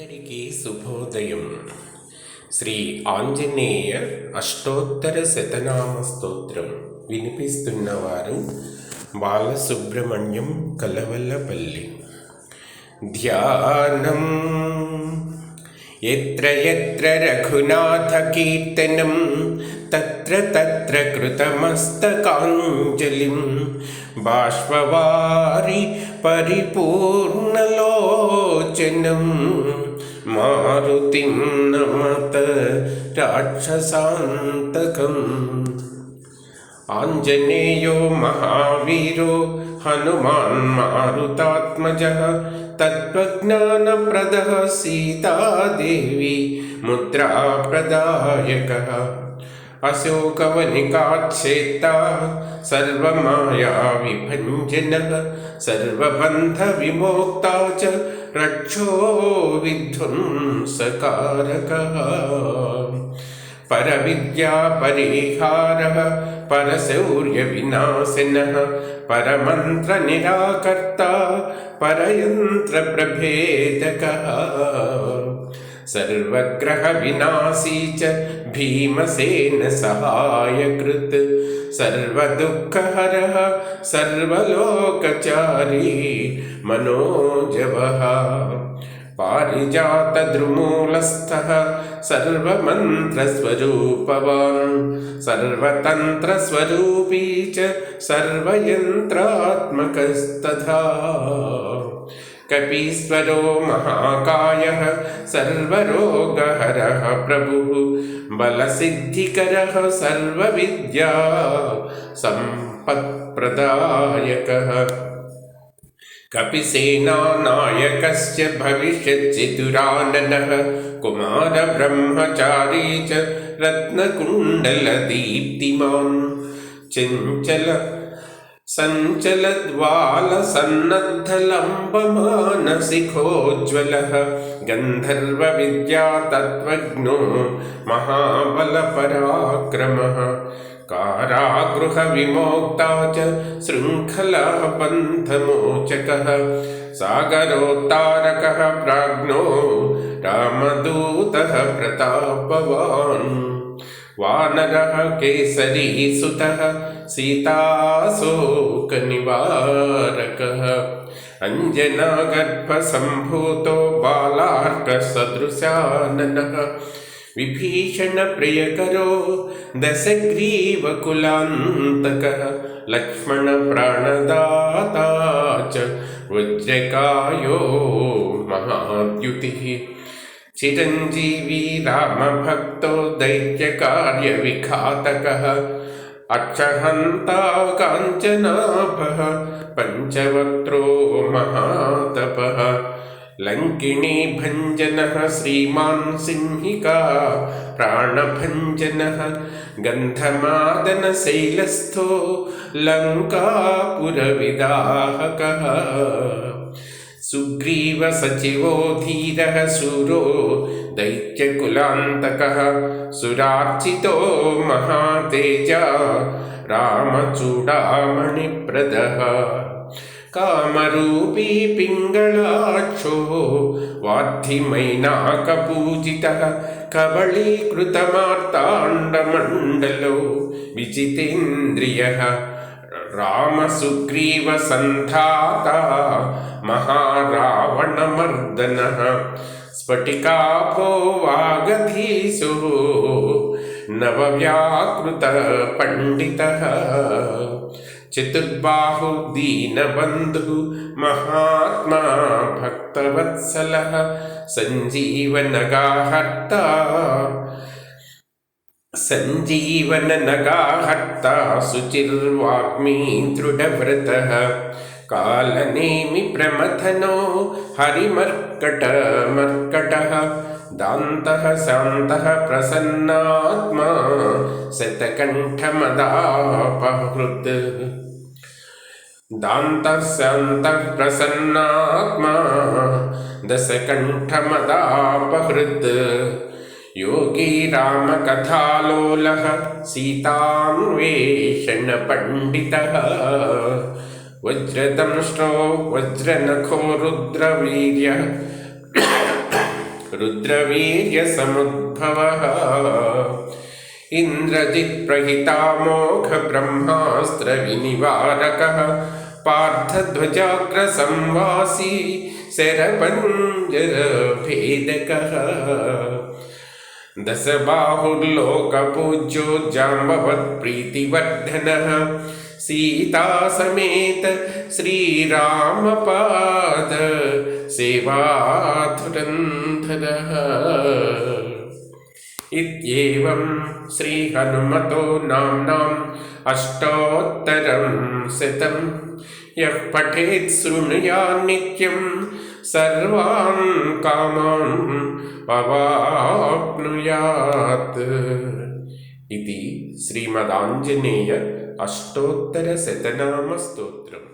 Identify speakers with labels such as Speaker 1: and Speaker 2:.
Speaker 1: అందరికీ శుభోదయం. శ్రీ ఆంజనేయ అష్టోత్తర శతనామ స్తోత్రం. వినిపిస్తున్నవారు బాలసుబ్రహ్మణ్యం కలవల్లపల్లి ధ్యానం. ఎత్ర ఎత్ర రఘునాథ కీర్తనం. తత్ర తత్ర కృతమస్తకాంజలిం. బాష్పవారి పరిపూర్ణలోచనం. मारुतिं नमत राक्षसान्तकम्। आञ्जनेयो महावीरो हनुमान् मारुतात्मजः तत्त्वज्ञानप्रदः सीतादेवी मुद्राप्रदायकः। अशोकवनिकाच्छेत्ता सर्वमायाविभञ्जनः सर्वबन्धविमोक्ता च रक्षो विध्वंसकारकः। परविद्यापरिहारः परशौर्यविनाशिनः परमन्त्रनिराकर्ता परयन्त्रप्रभेदकः। सर्वग्रहविनाशी च भीमसेन भीमसेनसहायकृत् सर्वदुःखहरः सर्वलोकचारी मनोजवः। पारिजातद्रुमूलस्थः सर्वमन्त्रस्वरूपवान्। सर्वतन्त्रस्वरूपी च सर्वयन्त्रात्मकस्तथा। कपीश्वरो महाकायः सर्वरोगहरः प्रभुः बलसिद्धिकरः सर्वविद्या सम्पत्प्रदायकः। कपिसेनानायकस्य भविष्यच्चितुराननः कुमारब्रह्मचारी च रत्नकुण्डलदीप्तिमान् चञ्चल सञ्चलद्वालसन्नद्धलम्बमानसिखोज्ज्वलः गन्धर्वविद्यातत्त्वज्ञो महाबलपराक्रमः कारागृहविमोक्ता च शृङ्खलाबन्धमोचकः सागरोत्तारकः प्राज्ञो रामदूतः प्रतापवान् वानरः केसरीसुतः सीताशोकनिवारकः। अञ्जनागर्भसम्भूतो बालार्कसदृशाननः विभीषणप्रियकरो दशग्रीवकुलान्तकः। लक्ष्मणप्राणदाता च वज्रकायो महाद्युतिः चिरञ्जीवी रामभक्तो दैत्यकार्यविघातकः अक्षहन्ता काञ्चनाभः पञ्चवक्त्रो महातपः लङ्किणी भञ्जनः श्रीमान् सिंहिका प्राणभञ्जनः गन्धमादनशैलस्थो लङ्कापुरविदाहकः सुग्रीवसचिवो धीरः शूरो दैत्यकुलान्तकः सुरार्चितो महातेजा रामचूडामणिप्रदः कामरूपी पिङ्गलाक्षो वाद्धिमैनाकपूजितः कबलीकृतमार्ताण्डमण्डलो विजितेन्द्रियः रामसुग्रीवसन्धाता महारावणमर्दनः स्फटिकाभो वागधीसु नवव्याकृतपण्डितः चतुर्बाहु दीनबन्धु महात्मा भक्तवत्सलः सञ्जीवनगाहर्ता सञ्जीवननगाहर्ता शुचिर्वाग्मी दृढव्रतः కాలనేమి ప్రమథనో హరిమర్కట మర్కట దాంత శాంత ప్రసన్నాత్మా శతకంఠమదాపహృత్ దాంత శాంత ప్రసన్నాత్మా దశకంఠమదాపహృత్ యోగి రామకథాలోల సీతాన్వేషణ పండిత वज्रदंष्टो वज्रनखो रुद्रवीर्यः रुद्रवीर्यसमुद्भवः। इन्द्रजित्प्रहितामोघब्रह्मास्त्रविनिवारकः। पार्थध्वजाग्रसंवासी शरपञ्जरभेदकः। दशबाहुर्लोकपूज्यो जाम्बवत्प्रीतिवर्धनः सीतासमेत श्रीरामपाद सेवाधुरन्धरः। इत्येवं श्रीहनुमतो नाम्नाम् अष्टोत्तरं शतं यः पठेत् സർവാൻ കാമാൻ അവാപ്നുയാത് ഇതി ശ്രീമദാഞ്ജനേയ അഷ്ടോത്തര ശതനാമ സ്തോത്രം.